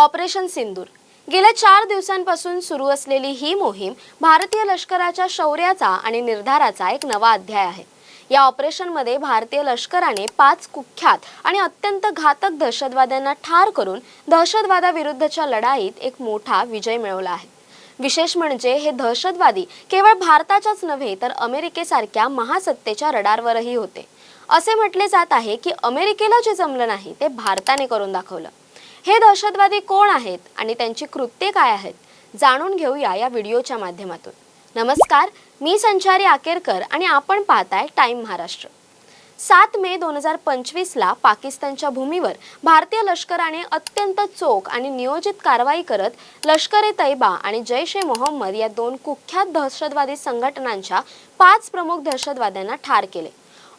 Operation सिंदूर. गेल्या चार दिवसांपासून सुरू असलेली ही मोहीम भारतीय लष्कराच्या शौर्याचा आणि निर्धाराचा एक नवा अध्याय आहे. या ऑपरेशनमध्ये भारतीय लष्कराने पाच कुख्यात आणि अत्यंत घातक दहशतवाद्यांना ठार करून दहशतवादाविरुद्धच्या लढाईत एक मोठा विजय मिळवला आहे. विशेष म्हणजे हे दहशतवादी केवळ भारताच्याच नव्हे तर अमेरिकेसारख्या महासत्तेच्या रडारवरही होते. असे म्हटले जात आहे की अमेरिकेला जे जमलं नाही ते भारताने करून दाखवलं. हे दहशतवादी कोण आहेत आणि त्यांची कृत्ये काय आहेत जाणून घेऊया या व्हिडिओच्या माध्यमातून. नमस्कार मी संचारी आकेरकर आणि आपण पाहताय टाइम महाराष्ट्र. सात मे दोन हजार पंचवीसला पाकिस्तानच्या भूमीवर भारतीय लष्कराने अत्यंत चोख आणि नियोजित कारवाई करत लष्कर ए तैबा आणि जैश ए मोहम्मद या दोन कुख्यात दहशतवादी संघटनांच्या पाच प्रमुख दहशतवाद्यांना ठार केले.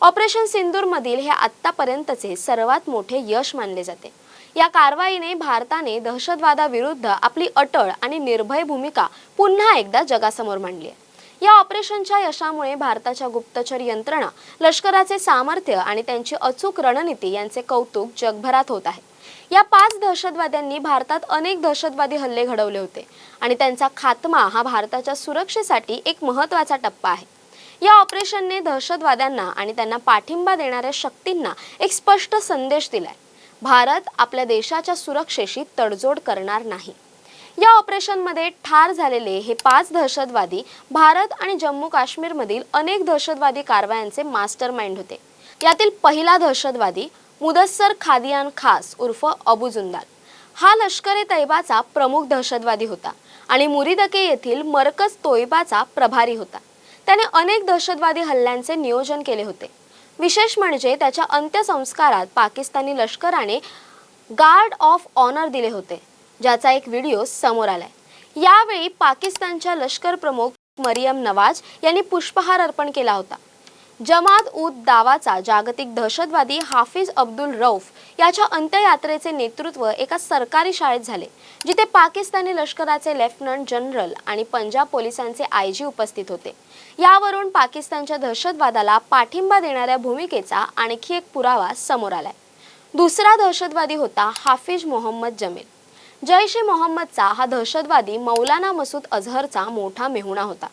ऑपरेशन सिंदूरमधील हे आत्तापर्यंतचे सर्वात मोठे यश मानले जाते. या कारवाईने भारताने दहशतवादाविरुद्ध आपली अटळ आणि निर्भय भूमिका पुन्हा एकदा जगासमोर मांडली आहे. या ऑपरेशनच्या यशामुळे भारताच्या गुप्तचर यंत्रणा लष्कराचे सामर्थ्य आणि त्यांची अचूक रणनीती यांचे कौतुक जगभरात होत आहे. या पाच दहशतवाद्यांनी भारतात अनेक दहशतवादी हल्ले घडवले होते आणि त्यांचा खात्मा हा भारताच्या सुरक्षेसाठी एक महत्त्वाचा टप्पा आहे. या ऑपरेशनने दहशतवाद्यांना आणि त्यांना पाठिंबा देणाऱ्या शक्तींना एक स्पष्ट संदेश दिलाय. भारत आपल्या देशाच्या सुरक्षेशी तडजोड करणार नाही. या ऑपरेशनमध्ये ठार झालेले हे पाच दहशतवादी भारत आणि जम्मू काश्मीरमधील अनेक दहशतवादी कारवायांचे मास्टर माइंड होते. यातील पहिला दहशतवादी मुदस्सर खादियान खास उर्फ अबू जुंदाल. हा लष्कर ए तैबाचा प्रमुख दहशतवादी होता आणि मुरिदके येथील मरकज तोयबाचा प्रभारी होता. त्याने अनेक दहशतवादी हल्ल्यांचे नियोजन केले होते. विशेष म्हणजे त्याच्या अंत्यसंस्कारात पाकिस्तानी लष्कराने गार्ड ऑफ ऑनर दिले होते ज्याचा एक व्हिडिओ समोर आलाय. यावेळी पाकिस्तानच्या लष्कर प्रमुख मरियम नवाज यांनी पुष्पहार अर्पण केला होता. जमात उद दावाचा जागतिक दहशतवादी हाफिज अब्दुल रौफ याच्या अंत्ययात्रेचे नेतृत्व एका सरकारी शाळेत झाले जिथे पाकिस्तानी लष्कराचे लेफ्टनंट जनरल आणि पंजाब पोलिसांचे आय जी उपस्थित होते. यावरून पाकिस्तानच्या दहशतवादाला पाठिंबा देणाऱ्या भूमिकेचा आणखी एक पुरावा समोर आलाय. दुसरा दहशतवादी होता हाफिज मोहम्मद जमील. जैश ए मोहम्मदचा हा दहशतवादी मौलाना मसूद अझहरचा मोठा मेहुणा होता.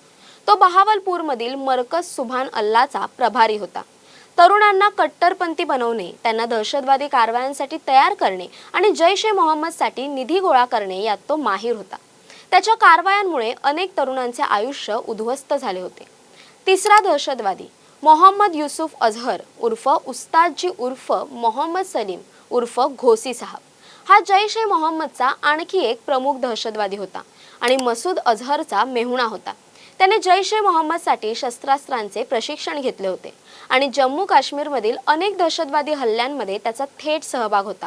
तो बहावलपूरमधील मरकज सुभान अल्लाचा प्रभारी होता. तरुणांना कट्टरपंथी बनवणे त्यांना दहशतवादी कारवायांसाठी तयार करणे आणि जैश ए मोहम्मदसाठी निधी गोळा करणे यात तो माहीर होता. त्याच्या कारवायांमुळे अनेक तरुणांचे आयुष्य उद्ध्वस्त झाले होते. तिसरा दहशतवादी मोहम्मद युसुफ अझहर उर्फ उस्तादजी उर्फ मोहम्मद सलीम उर्फ घोसी साहब. हा जैश ए मोहम्मदचा आणखी एक प्रमुख दहशतवादी होता आणि मसूद अझहरचा मेहुणा होता. त्याने जैश ए मोहम्मदसाठी शस्त्रास्त्रांचे प्रशिक्षण घेतले होते. आणि जम्मू काश्मीरमधील अनेक दहशतवादी हल्ल्यांमध्ये त्याचा थेट सहभाग होता.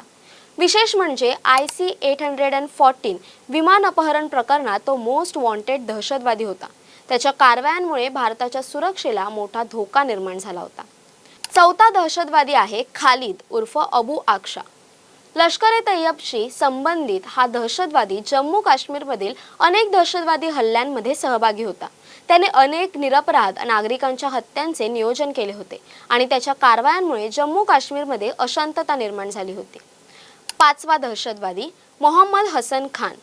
विशेष म्हणजे I C eight hundred and fourteen विमान अपहरण प्रकरणात तो मोस्ट वॉन्टेड दहशतवादी होता. त्याच्या कारवायांमुळे भारताच्या सुरक्षेला मोठा धोका निर्माण झाला होता. चौथा दहशतवादी आहे खालिद उर्फ अबू आक्षा लष्कर ए तय्यबशी संबंधित हा दहशतवादी जम्मू काश्मीरमधील अनेक दहशतवादी हल्ल्यांमध्ये सहभागी होता. त्याने अनेक निरपराध नागरिकांच्या हत्यांचे नियोजन केले होते आणि त्याच्या कारवायांमुळे जम्मू काश्मीरमध्ये अशांतता निर्माण झाली होती. पाचवा दहशतवादी मोहम्मद हसन खान.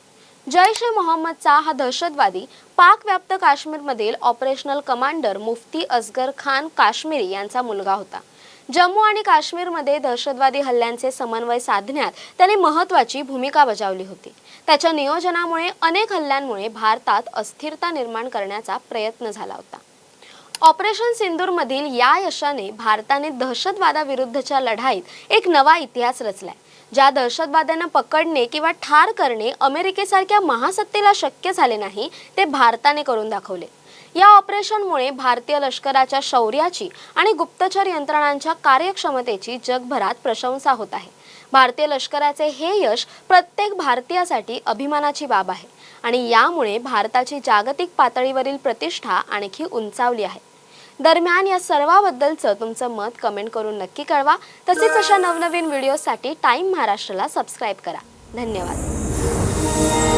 जैश ए मोहम्मदचा हा दहशतवादी पाक व्याप्त काश्मीरमधील ऑपरेशनल कमांडर मुफ्ती असगर खान काश्मीरी यांचा मुलगा होता. जम्मू आणि काश्मीरमध्ये दहशतवादी हल्ल्यांचे समन्वय साधण्यात त्याने महत्त्वाची भूमिका बजावली होती. त्याच्या नियोजनामुळे अनेक हल्ल्यांमुळे भारतात अस्थिरता निर्माण करण्याचा प्रयत्न झाला होता. ऑपरेशन सिंदूरमधील या यशाने भारताने दहशतवादाविरुद्धच्या लढाईत एक नवा इतिहास रचलाय ज्या दहशतवाद्यांना पकडणे किंवा ठार करणे अमेरिकेसारख्या महासत्तेला शक्य झाले नाही ते भारताने करून दाखवले. या ऑपरेशनमुळे भारतीय लष्कराच्या शौर्याची आणि गुप्तचर यंत्रणांच्या कार्यक्षमतेची जगभरात प्रशंसा होत आहे. भारतीय लष्कराचे हे यश प्रत्येक भारतीयासाठी अभिमानाची बाब आहे आणि यामुळे भारताची जागतिक पातळीवरील प्रतिष्ठा आणखी उंचावली आहे. दरम्यान या सर्वाबद्दलचं तुमचं मत कमेंट करून नक्की कळवा. तसेच अशा नवनवीन व्हिडिओसाठी टाईम महाराष्ट्राला सबस्क्राईब करा. धन्यवाद.